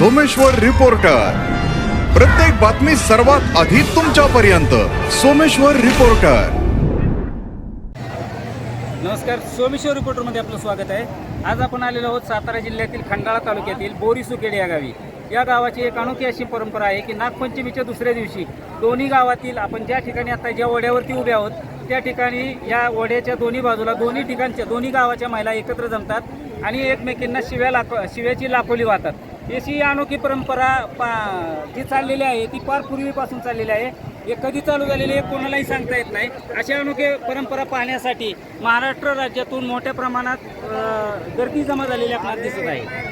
Someshwar reporter. प्रत्येक बातमी सर्वात आधी तुमच्यापर्यंत. सोमेश्वर रिपोर्टर. नमस्कार सोमेश्वर रिपोर्टरमध्ये आपलं स्वागत आहे. आज आपण आलेलो आहोत सातारा जिल्ह्यातील खंडाळा तालुक्यातील बोरी सुकेड या गावी. या गावाची एक अनोखी अशी परंपरा आहे की नागपंचमीच्या दुसऱ्या दिवशी दोन्ही गावातील आपण ज्या ठिकाणी आता ज्या ओढ्यावरती उभे आहोत त्या ठिकाणी या ओढ्याच्या दोन्ही बाजूला दोन्ही ठिकाणच्या दोन्ही गावाच्या महिला एकत्र जमतात आणि एकमेकींना शिव्या लाख शिव्याची लाखोली वाहतात. अशी अनोखी परंपरा पा जी चाललेली आहे ती फार पूर्वीपासून चाललेली आहे. हे कधी चालू झालेली आहे कोणालाही सांगता येत नाही. अशा अनोखे परंपरा पाहण्यासाठी महाराष्ट्र राज्यातून मोठ्या प्रमाणात गर्दी जमा झालेली आपल्याला दिसत आहे.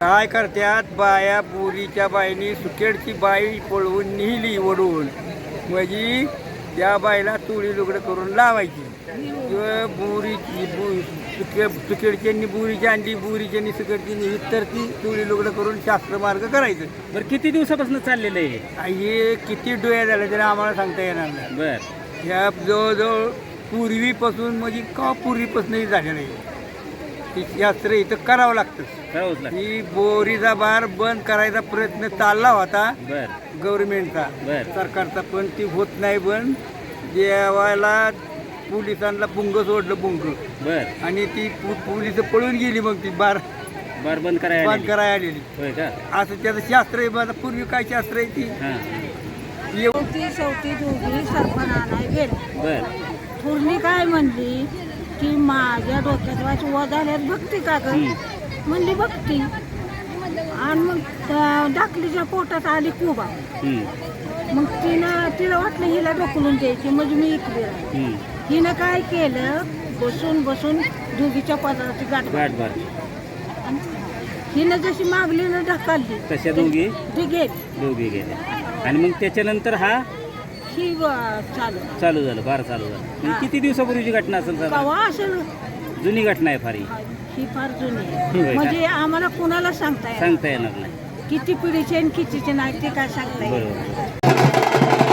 काय करत्यात? बाया बोरीच्या बाईनी सुकेडची बाई पळवून नेली ओढून म्हणजे त्या बाईला तुळी लुगडं करून लावायची. किंवा बोरीची. बु सुके सुकेडच्यांनी बुरीची आणली बुरीच्यांनी सुकेडची नेली तर ती तुळी लुगडं करून शास्त्र मार्ग करायचं. बरं किती दिवसापासून चाललेलं आहे आणि हे किती डोळ्या झाले तरी आम्हाला सांगता येणार नाही. बर. ह्या जवळजवळ पूर्वीपासून म्हणजे का पूर्वीपासूनही झालेलं आहे हे? शास्त्र इथं करावं लागतं. करावंच लागतं. ही बोरीचा बार बंद करायचा प्रयत्न चालला होता. बर. गव्हर्नमेंटचा. बर. सरकारचा पण ती होत नाही बंद. जेवायला पोलिसांना पुंग सोडलं पुंग. बर. आणि ती पु- पोलीस पळून गेली मग ती बार. बर बंद करायला बंद आलेली. करायला आलेली. होय का? असं त्याचं शास्त्र आहे माझं पूर्वी काय शास्त्र आहे ती? हां. शेवटी शेवटी दोघी सरपण आणाय गेले. बर. थोरली काय म्हणली की माझ्या डोक्यात वाच व झाल्यात बघते का ग? म्हणली बघती आणि मग त्या डाकलीच्या पोटात आली कुबा. हम्म, मग तिनं तिला वाटलं हिला ढकलून द्यायची म्हणजे मी इकडे राहील हम्म. हिनं काय केलं? बसून बसून दोघीच्या पदार्थी गाठ बर बर हिनं जशी मागली ना ढकलली. तशा दोघी? ती गेली. दोघी गेल्या आणि मग त्याच्यानंतर हा? ही चालू. चालू झालं बार चालू झालं. किती दिवसापूर्वीची घटना असेल कवा असेल? जुनी घटना आहे फार ही. ही फार जुनी आहे? म्हणजे आम्हाला कुणाला सांगता सांगता येणार नाही. किती पिढीचे आणि कितीचे नाही ते काय सांगता बरोबर.